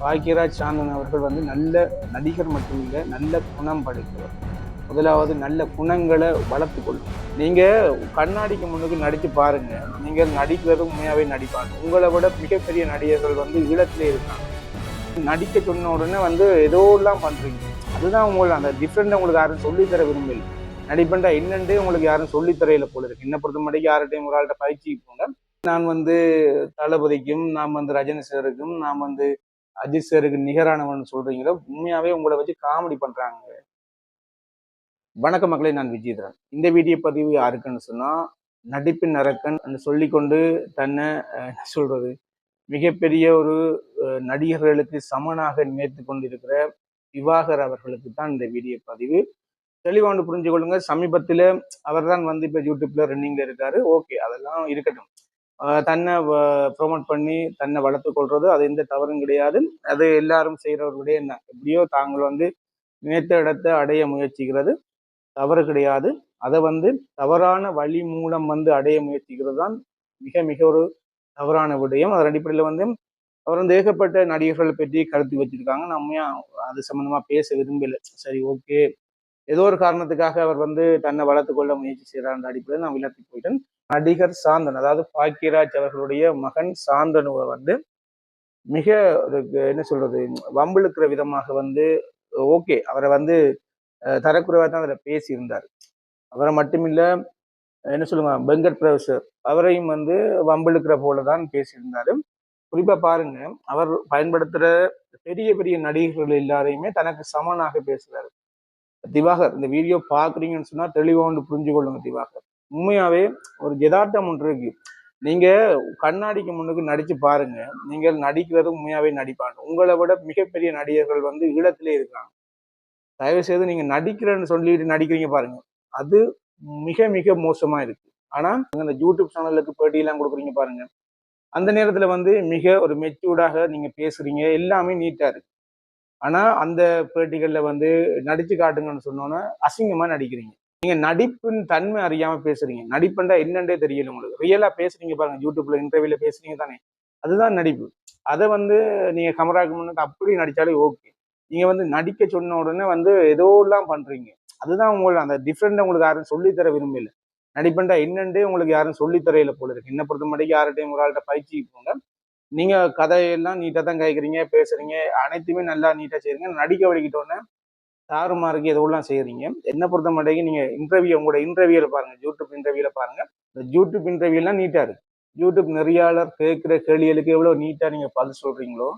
பாக்யராஜ் சாந்தன் அவர்கள் வந்து நல்ல நடிகர் மட்டும் இல்லை நல்ல குணம் படைத்தவர். முதலாவது நல்ல குணங்களை வளர்த்து கொள்ளும். நீங்கள் கண்ணாடிக்கு முன்னுக்கு நடித்து பாருங்க. நீங்கள் நடிக்கிறது உண்மையாகவே நடிப்பாங்க. உங்களை விட மிகப்பெரிய நடிகர்கள் வந்து ஈழத்திலே இருக்காங்க. நடிக்க சொன்ன உடனே வந்து ஏதோ எல்லாம் பண்ணுறீங்க அதுதான் உங்களுக்கு அந்த டிஃப்ரெண்ட் உங்களுக்கு யாரும் சொல்லித்தர விரும்பல நடிப்பண்டா என்னென்று உங்களுக்கு யாரும் சொல்லித்தரையில போல இருக்கு. என்ன பொறுத்த மட்டும் யார்கிட்டையும் ஒரு ஆள்கிட்ட பயிற்சி போங்க நான் வந்து தளபதிக்கும் நாம் வந்து ரஜினி சாருக்கும் நாம் வந்து அஜித் சாருக்கு நிகரானவன் சொல்றீங்களோ உண்மையாவே உங்களை வச்சு காமெடி பண்றாங்க. வணக்க மக்களை நான் விஜயதரன் இந்த வீடியோ பதிவு யாருக்குன்னு சொன்னா நடிப்பின் அரக்கன் சொல்லிக்கொண்டு தன்னை என்ன சொல்றது மிகப்பெரிய ஒரு நடிகர்களுக்கு சமனாக நினைத்து கொண்டிருக்கிற விவாகர் அவர்களுக்கு தான் இந்த வீடியோ பதிவு. தெளிவாண்டு புரிஞ்சு கொள்ளுங்க சமீபத்தில் அவர் தான் வந்து இப்போ யூடியூப்ல ரன்னிங்ல இருக்காரு. ஓகே அதெல்லாம் இருக்கட்டும். தன்னை ப்ரொமோட் பண்ணி தன்னை வளர்த்து கொள்றது அது எந்த தவறும் கிடையாது. அது எல்லாரும் செய்கிறவர்களுடைய என்ன எப்படியோ தாங்கள் வந்து நினைத்த இடத்தை அடைய முயற்சிக்கிறது. தவறு கிடையாது. அதை வந்து தவறான வழி மூலம் வந்து அடைய முயற்சிக்கிறது தான் மிக மிக ஒரு தவறான விடயம். அதன் அடிப்படையில் வந்து அவர் வந்து ஏகப்பட்ட நடிகர்களை பற்றி கருத்து வச்சிருக்காங்க. நம்ம அது சம்மந்தமாக பேச விரும்பலை. சரி ஓகே. ஏதோ ஒரு காரணத்துக்காக அவர் வந்து தன்னை வளர்த்து கொள்ள முயற்சி செய்கிறார் அடிப்படையில் நான் விளக்கி போயிட்டேன். நடிகர் சாந்தன் அதாவது பாக்கியராஜ் அவர்களுடைய மகன் சாந்தனுவை வந்து மிக ஒரு என்ன சொல்றது வம்பிழுக்கிற விதமாக வந்து ஓகே அவரை வந்து தரக்குறைவாக தான் அதில் பேசியிருந்தார். அவரை மட்டுமில்ல என்ன சொல்லுங்க வெங்கட் பிரவேசர் அவரையும் வந்து வம்பிழுக்கிற போல தான் பேசியிருந்தாரு. குறிப்பாக பாருங்க அவர் பயன்படுத்துகிற பெரிய பெரிய நடிகர்கள் எல்லாரையுமே தனக்கு சமனாக பேசுகிறார். திவாகர் இந்த வீடியோ பாக்குறீங்கன்னு சொன்னா ஒன்று புரிஞ்சு கொள்ளுங்க திவாகர். உண்மையாவே ஒரு யதார்த்தம் ஒன்று இருக்கு. நீங்க கண்ணாடிக்கு முன்னுக்கு நடிச்சு பாருங்க. நீங்கள் நடிக்கிறது உண்மையாவே நடிப்பாங்க. உங்களை விட மிகப்பெரிய நடிகர்கள் வந்து ஈழத்திலே இருக்காங்க. தயவு செய்து நீங்க நடிக்கிறேன்னு சொல்லிட்டு நடிக்கிறீங்க பாருங்க. அது மிக மிக மோசமா இருக்கு. ஆனா இந்த யூடியூப் சேனலுக்கு பேட்டியெல்லாம் கொடுக்குறீங்க பாருங்க. அந்த நேரத்துல வந்து மிக ஒரு மெச்சூர்டாக நீங்க பேசுறீங்க. எல்லாமே நீட்டா இருக்கு. ஆனால் அந்த பேட்டிகளில் வந்து நடித்து காட்டுங்கன்னு சொன்னோன்னே அசிங்கமாக நடிக்கிறீங்க. நீங்கள் நடிப்பின் தன்மை அறியாமல் பேசுகிறீங்க நடிப்புண்டா என்னன்றே தெரியல உங்களுக்கு. ரியலாக பேசுகிறீங்க பாருங்கள் யூடியூப்பில் இன்டர்வியூவில் பேசுறீங்க தானே. அதுதான் நடிப்பு. அதை வந்து நீங்கள் கமராக்கு முன்னுக்கு அப்படி நடித்தாலே ஓகே நீங்கள் வந்து நடிக்க சொன்ன உடனே வந்து ஏதோ எல்லாம் அதுதான் உங்களுக்கு அந்த டிஃப்ரெண்ட்டை உங்களுக்கு யாரும் சொல்லித்தர விரும்பல. நடிப்பண்டா என்னன்றே உங்களுக்கு யாரும் சொல்லித்தரையில போல இருக்கு. என்ன பொறுத்த மட்டும் யார்கிட்டையும் ஒரு ஆள்கிட்ட பயிற்சி போங்க. நீங்க கதையெல்லாம் நீட்டா தான் கேட்குறீங்க பேசுறீங்க. அனைத்துமே நல்லா நீட்டா செய்கிறீங்க நடிக்க வலிக்கிட்டோன்னே தாறுமாறுக்கு எதுவெல்லாம் செய்கிறீங்க என்ன பொறுத்த மாட்டேங்க நீங்க இன்டர்வியூ உங்களோட இன்டர்வியூல பாருங்க. யூடியூப் இன்டர்வியூல பாருங்க. இந்த யூடியூப் இன்டர்வியூலாம் நீட்டா இருக்கு. யூடியூப் நெறியாளர் கேட்குற கேள்விகளுக்கு எவ்வளோ நீட்டாக நீங்கள் பதில் சொல்கிறீங்களோ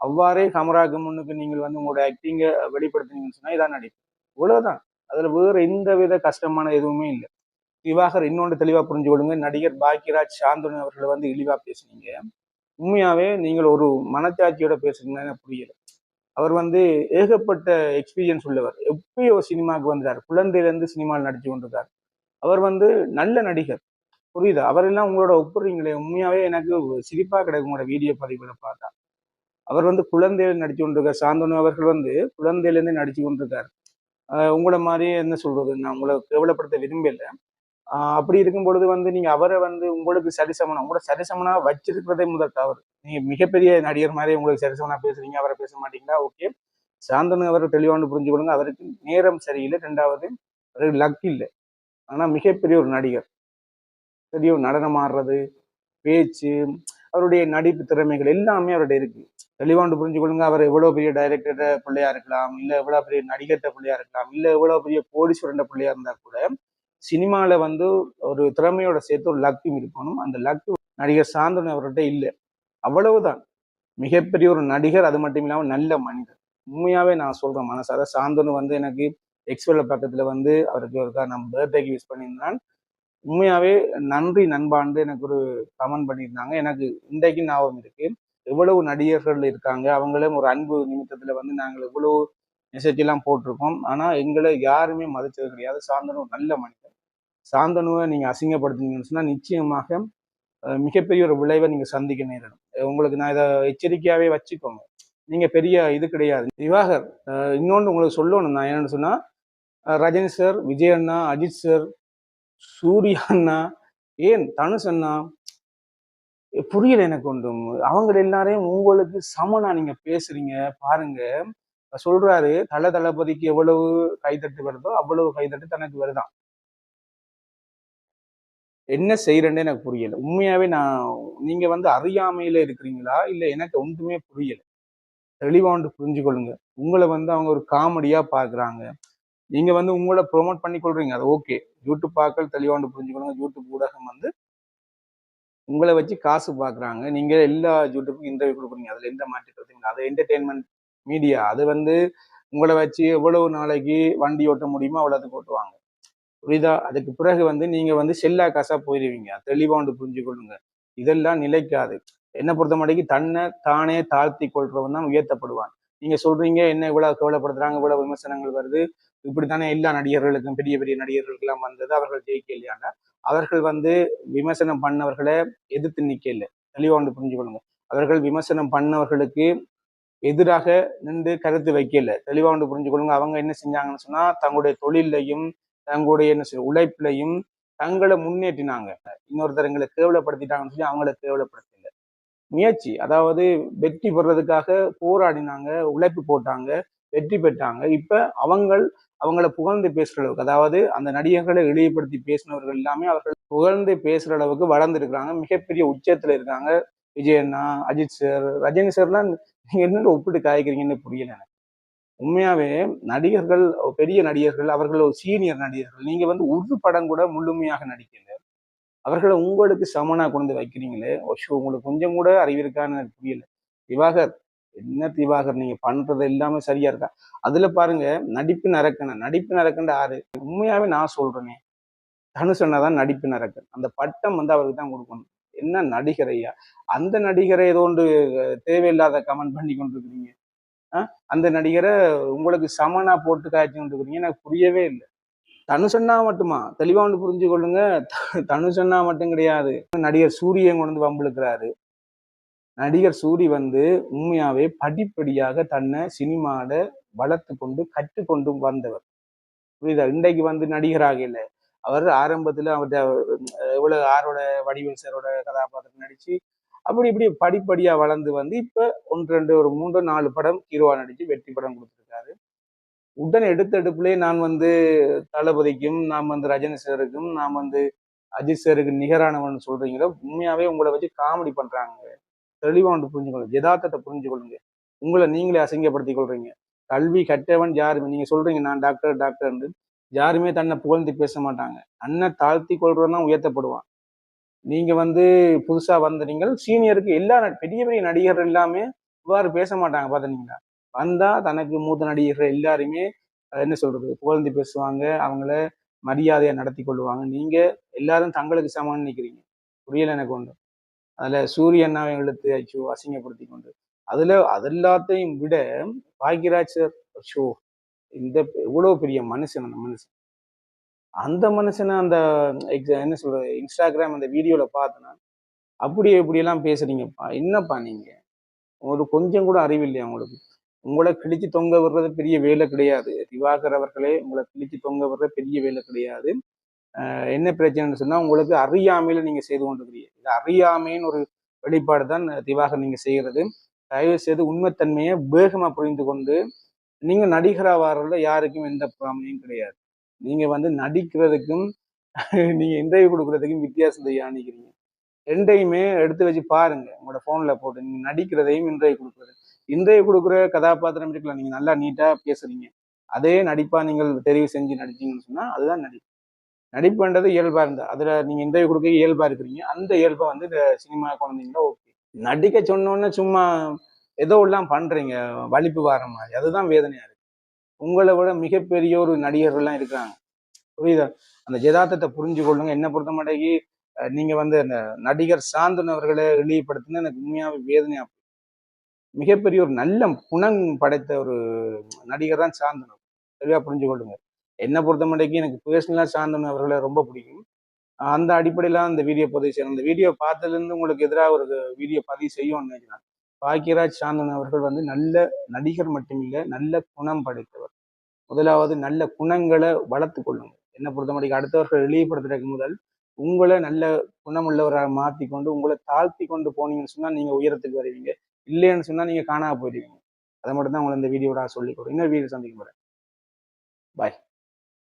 அவ்வாறே கமராக்கு முன்னுக்கு நீங்கள் வந்து உங்களோட ஆக்டிங்கை வெளிப்படுத்துனீங்கன்னு சொன்னால் இதான் நடிப்பு. இவ்வளோதான் அதில் வேறு எந்த வித கஷ்டமான எதுவுமே இல்லை. திவாகர் இன்னொன்று தெளிவாக புரிஞ்சு கொள்ளுங்க நடிகர் பாக்யராஜ் சாந்தனு அவர்களை வந்து இழிவாக பேசுனீங்க. உண்மையாகவே நீங்கள் ஒரு மனச்சாட்சியோட பேசுறீங்கன்னா எனக்கு புரியல. அவர் வந்து ஏகப்பட்ட எக்ஸ்பீரியன்ஸ் உள்ளவர். எப்பயோ சினிமாவுக்கு வந்தார் குழந்தையிலேருந்து சினிமாவில் நடிச்சு கொண்டிருக்கார். அவர் வந்து நல்ல நடிகர். புரியுதா? அவரெல்லாம் உங்களோட ஒப்புறீங்களே உண்மையாகவே எனக்கு சிரிப்பாக கிடைக்கும் உங்களோட வீடியோ பதிவுகளை பார்த்தா. அவர் வந்து குழந்தையில நடிச்சு கொண்டிருக்கார். சாந்தனு அவர்கள் வந்து குழந்தையிலேருந்து நடிச்சு கொண்டிருக்கார். உங்களை மாதிரி என்ன சொல்றது? நான் உங்களை கேவலப்படுத்த விரும்பல. அப்படி இருக்கும் பொழுது வந்து நீங்க அவரை வந்து உங்களுக்கு சரிசமனா உங்களோட சரிசமனா வச்சிருக்கிறதே முதல் தவறு. நீங்க மிகப்பெரிய நடிகர் மாதிரி உங்களுக்கு சரிசமனா பேசுறீங்க அவரை பேச மாட்டீங்களா? ஓகே. சாந்தனு அவர் தெளிவாண்டு புரிஞ்சுக்கொள்ளுங்க. அவருக்கு நேரம் சரியில்லை. ரெண்டாவது அவருக்கு லக் இல்லை. ஆனா மிகப்பெரிய ஒரு நடிகர். பெரிய ஒரு நடனம் ஆடுறது பேச்சு அவருடைய நடிப்பு திறமைகள் எல்லாமே அவருடைய இருக்கு. தெளிவாண்டு புரிஞ்சு கொள்ளுங்க அவர் எவ்வளவு பெரிய டைரக்டர் பிள்ளையா இருக்கலாம் இல்ல எவ்வளவு பெரிய நடிகர்கிட்ட பிள்ளையா இருக்கலாம் இல்ல எவ்வளவு பெரிய கோடீஸ்வரன் பிள்ளையா இருந்தா கூட சினிமாவில் வந்து ஒரு திறமையோட சேர்த்து ஒரு லக்கும் இருக்கணும். அந்த லக்கு நடிகர் சாந்தன் அவர்கிட்ட இல்லை. அவ்வளவுதான். மிகப்பெரிய ஒரு நடிகர் அது மட்டும் இல்லாமல் நல்ல மனிதர். உண்மையாகவே நான் சொல்கிறேன் மனசார சாந்தனு வந்து எனக்கு எக்ஸ்வெல்ல பக்கத்தில் வந்து அவருக்கு ஒருக்கா நான் பர்த்டேக்கு யூஸ் பண்ணியிருந்தான். உண்மையாகவே நன்றி நண்பாண்டு எனக்கு ஒரு கமெண்ட் பண்ணியிருந்தாங்க. எனக்கு இன்றைக்கு ஞாபகம் இருக்குது எவ்வளவு நடிகர்கள் இருக்காங்க. அவங்களும் ஒரு அன்பு நிமித்தத்தில் வந்து நாங்கள் எவ்வளோ மெசேஜ் எல்லாம் போட்டிருக்கோம். ஆனா எங்களை யாருமே மதிச்சது கிடையாது. சாந்தனு நல்ல மனிதர். சாந்தனுவை நீங்க அசிங்கப்படுத்துனீங்கன்னு சொன்னா நிச்சயமாக மிகப்பெரிய ஒரு விளைவை நீங்க சந்திக்க நேரிடும். உங்களுக்கு நான் இதை எச்சரிக்கையாவே வச்சுக்கோங்க. நீங்க பெரிய இது கிடையாது. திவாகர் இன்னொன்று உங்களுக்கு சொல்லணும் நான் என்னன்னு சொன்னா ரஜினி சார் விஜய் அண்ணா அஜித் சார் சூர்யா அண்ணா ஏன் தனுஷ் அண்ணா புரியல எனக்கு ஒன்றும். அவங்க எல்லாரையும் உங்களுக்கு சமனா நீங்க பேசுறீங்க பாருங்க. சொல்றாரு தள தளபதிக்கு எவ்வளவு கைதட்டு வருதோ அவ்வளவு கைதட்டு தனக்கு வருதான் என்ன செய்யறேன்னு எனக்கு புரியல. உண்மையாவே நான் நீங்க வந்து அறியாமையில இருக்கிறீங்களா? இல்ல எனக்கு ஒன்றுமே புரியல. தெளிவா புரிஞ்சு கொள்ளுங்க உங்களை வந்து அவங்க ஒரு காமெடியா பாக்குறாங்க. நீங்க வந்து உங்களை ப்ரொமோட் பண்ணி கொள்றீங்க அது ஓகே யூடியூப் பார்க்கல் தெளிவா புரிஞ்சு புரிஞ்சுக்கொள்ளுங்க. யூடியூப் ஊடகம் வந்து உங்களை வச்சு காசு பாக்குறாங்க. நீங்க எல்லா யூடியூப்புக்கும் இன்டர்வியூ கொடுக்குறீங்க. அதுல எந்த மாற்றத்தையும் இல்லை. அது என்டர்டெயின்மெண்ட் மீடியா அது வந்து உங்களை வச்சு எவ்வளவு நாளைக்கு வண்டி ஓட்ட முடியுமோ அவ்வளோத்துக்கு ஓட்டுவாங்க. புரியுதா? அதுக்கு பிறகு வந்து நீங்க வந்து செல்லா காசாக போயிடுவீங்க தெளிவாக ஒன்று புரிஞ்சு கொள்ளுங்க இதெல்லாம் நிலைக்காது. என்னை பொறுத்த மாட்டேங்கி தன்னை தானே தாழ்த்தி கொள்றவன் தான் உயர்த்தப்படுவான். நீங்க சொல்றீங்க என்ன இவ்வளோ கவலைப்படுத்துறாங்க? இவ்வளோ விமர்சனங்கள் வருது. இப்படித்தானே எல்லா நடிகர்களுக்கும் பெரிய பெரிய நடிகர்களுக்கெல்லாம் வந்தது. அவர்கள் ஜெயிக்க இல்லையாண்டா அவர்கள் வந்து விமர்சனம் பண்ணவர்களை எதிர்த்து நிக்க இல்லை தெளிவா புரிஞ்சு கொள்ளுங்க அவர்கள் விமர்சனம் பண்ணவர்களுக்கு எதிராக நின்று கருத்து வைக்கல. தெளிவாக வந்து புரிஞ்சு கொள்ளுங்க. அவங்க என்ன செஞ்சாங்கன்னு சொன்னா தங்களுடைய தொழிலையும் தங்களுடைய என்ன செய்ய உழைப்பிலையும் தங்களை முன்னேற்றினாங்க. இன்னொருத்தரங்களை கேவலப்படுத்திட்டாங்கன்னு சொல்லி அவங்கள கேவலப்படுத்தல. முயற்சி அதாவது வெற்றி பெறதுக்காக போராடினாங்க உழைப்பு போட்டாங்க வெற்றி பெற்றாங்க. இப்ப அவங்கள் அவங்கள புகழ்ந்து பேசுற அளவுக்கு அதாவது அந்த நடிகர்களை இழிவுபடுத்தி பேசினவர்கள் எல்லாமே அவர்கள் புகழ்ந்து பேசுற அளவுக்கு வளர்ந்துருக்காங்க மிகப்பெரிய உச்சத்துல இருக்காங்க. விஜயண்ணா அஜித் சார் ரஜினி சார்லாம் நீங்க ஒப்பிட்டு காய்க்கிறீங்கன்னு புரியல எனக்கு. உண்மையாவே நடிகர்கள் பெரிய நடிகர்கள் அவர்கள் ஒரு சீனியர் நடிகர்கள் நீங்க வந்து ஒரு படம் கூட முழுமையாக நடிக்கல. அவர்களை உங்களுக்கு சமனா கொண்டு வைக்கிறீங்களே? ஷோ உங்களுக்கு கொஞ்சம் கூட அறிவு இருக்கான்னு எனக்கு புரியல. திவாகர் என்ன திவாகர்? நீங்க பண்றது எல்லாமே சரியா இருக்கா? அதுல பாருங்க நடிப்பு நரக்கன நடிப்பு நரக்கன்ற ஆறு உண்மையாவே நான் சொல்றேனே. தனுஷன்னா நடிப்பு நரக்கன். அந்த பட்டம் வந்து அவருக்கு தான் கொடுக்கணும். என்ன நடிகர் ஐயா? அந்த நடிகரை ஏதோ ஒன்று தேவையில்லாத கமெண்ட் பண்ணி கொண்டிருக்கிறீங்க. அந்த நடிகரை உங்களுக்கு சமனா போட்டு காய்ச்சி கொண்டிருக்கிறீங்க. எனக்கு புரியவே இல்லை. தனுஷன்னா மட்டுமா? தெளிவா ஒன்று புரிஞ்சு கொள்ளுங்க. தனுஷன்னா மட்டும் கிடையாது. நடிகர் சூரியன் கொண்டு வந்து வம்பிழுக்கிறாரு. நடிகர் சூரி வந்து உண்மையாவே படிப்படியாக தன்னை சினிமாட வளர்த்து கொண்டு கற்றுக்கொண்டு வந்தவர். புரியுதா? இன்றைக்கு வந்து நடிகராக இல்லை. அவர் ஆரம்பத்தில் அவர்கிட்ட இவ்வளோ ஆரோட வடிவேல் சாரோட கதாபாத்திரம் நடித்து அப்படி இப்படி படிப்படியாக வளர்ந்து வந்து இப்போ ஒன்று ரெண்டு ஒரு மூன்று நாலு படம் ஹீரோவா நடித்து வெற்றி படம் கொடுத்துருக்காரு. உடனே எடுத்தடுப்புலேயே நான் வந்து தளபதிக்கும் நாம் வந்து ரஜினி சாருக்கும் நாம் வந்து அஜித் சாருக்கு நிகரானவன் சொல்கிறீங்களோ உண்மையாகவே உங்களை வச்சு காமெடி பண்ணுறாங்க தெளிவாக வந்து புரிஞ்சுக்கொள்ளுங்க யதார்த்தத்தை புரிஞ்சு கொள்ளுங்க உங்களை நீங்களே அசிங்கப்படுத்தி கொள்றீங்க. கல்வி கட்டவன் யாருமே நீங்கள் சொல்கிறீங்க நான் டாக்டர் டாக்டர் யாருமே தன்னை புகழ்ந்து பேச மாட்டாங்க. அண்ணன் தாழ்த்தி கொள்றவன் தான் உயர்த்தப்படுவான். நீங்க வந்து புதுசா வந்த நீங்கள் சீனியருக்கு எல்லா பெரிய பெரிய நடிகர்கள் எல்லாமே இவ்வாறு பேச மாட்டாங்க பார்த்தீங்களா வந்தா தனக்கு மூத்த நடிகர்கள் எல்லாருமே என்ன சொல்றது புகழ்ந்து பேசுவாங்க அவங்கள மரியாதையை நடத்தி கொள்வாங்க நீங்க எல்லாரும் தங்களுக்கு சமம்னு நினைக்கிறீங்க. புரியல எனக்கு ஒன்று. சூரிய சூரியனாவை எழுத்து அச்சோ அசிங்கப்படுத்தி கொண்டு. அதில் அது எல்லாத்தையும் விட பாக்யராஜ் ஷோ இந்த இவ்வளோ பெரிய மனுஷன் அந்த மனுஷன். அந்த மனுஷனை அந்த என்ன சொல்றது இன்ஸ்டாகிராம் அந்த வீடியோவில் பார்த்தனா அப்படியே இப்படியெல்லாம் பேசுறீங்கப்பா. என்னப்பா நீங்கள் ஒரு கொஞ்சம் கூட அறிவில்லையா உங்களுக்கு? உங்களை கிழிச்சு தொங்க விடுறது பெரிய வேலை கிடையாது. திவாகர் அவர்களே உங்களை கிழிச்சு தொங்க விடுறது பெரிய வேலை கிடையாது. என்ன பிரச்சனைன்னு சொன்னால் உங்களுக்கு அறியாமையில நீங்கள் செய்து கொண்டிருக்கிறீங்க. இது அறியாமைன்னு ஒரு வெளிப்பாடு தான் திவாகர் நீங்கள் செய்கிறது தயவு செய்து உண்மைத்தன்மையை வேகமாக புரிந்து கொண்டு நீங்க நடிகரா வர்றதுல யாருக்கும் எந்த பிராமணியும் கிடையாது. நீங்க வந்து நடிக்கிறதுக்கும் நீங்க இன்டர்வியூ கொடுக்குறதுக்கும் வித்தியாசத்தை யானிக்கிறீங்க ரெண்டையுமே எடுத்து வச்சு பாருங்க. உங்களோட ஃபோனில் போட்டு நீங்க நடிக்கிறதையும் இன்டர்வியூ கொடுக்குறது. இன்றைய கொடுக்குற கதாபாத்திரம் இருக்கலாம். நீங்க நல்லா நீட்டா பேசுறீங்க. அதே நடிப்பா நீங்கள் தெரிவு செஞ்சு நடிச்சீங்கன்னு சொன்னா அதுதான் நடிப்பு. நடிப்புன்றது இயல்பாக இருந்தால் அதுல நீங்க இன்டர்வியூ கொடுக்க இயல்பாக இருக்கிறீங்க. அந்த இயல்பை வந்து இந்த சினிமா குழந்தைங்களா ஓகே நடிக்க சொன்னோன்னே சும்மா ஏதோ எல்லாம் பண்றீங்க வலிப்பு வார மாதிரி. அதுதான் வேதனையா இருக்கு. உங்களை விட மிகப்பெரிய ஒரு நடிகர்கள்லாம் இருக்கிறாங்க புரியுதா? அந்த ஜெதார்த்தத்தை புரிஞ்சு கொள்ளுங்க என்ன பொறுத்த மாட்டேங்கி நீங்க வந்து அந்த நடிகர் சாந்தனவர்களை இழிவுபடுத்தினா எனக்கு உண்மையாவே வேதனையா மிகப்பெரிய ஒரு நல்ல குணம் படைத்த ஒரு நடிகர் தான் சாந்தனு தெளிவா புரிஞ்சு கொள்ளுங்க என்னை பொறுத்த மாட்டேங்கி எனக்கு பர்சனலாக சாந்தன் அவர்களை ரொம்ப பிடிக்கும். அந்த அடிப்படையில அந்த வீடியோ பதிவு செய்யணும் அந்த வீடியோ பார்த்ததுலேருந்து உங்களுக்கு எதிராக ஒரு வீடியோ பதிவு செய்யும்னு நினைக்கிறேன். பாக்கியராஜ் சாந்தன் அவர்கள் வந்து நல்ல நடிகர் மட்டுமில்லை நல்ல குணம் படைத்தவர். முதலாவது நல்ல குணங்களை வளர்த்து கொள்ளுங்கள். என்னை பொறுத்தவரைக்கும் அடுத்தவர்கள் இழிவுபடுத்துறதுக்கு முதல் உங்களை நல்ல குணமுள்ளவராக மாற்றி கொண்டு உங்களை தாழ்த்தி கொண்டு போனீங்கன்னு சொன்னால் நீங்கள் உயரத்துக்கு வருவீங்க. இல்லைன்னு சொன்னால் நீங்கள் காணாமல் போயிடுவீங்க அதை மட்டும் தான் உங்களை இந்த வீடியோட சொல்லிக் கொடுங்க இன்னொரு வீடியோ சந்திக்க போகிறேன் பாய்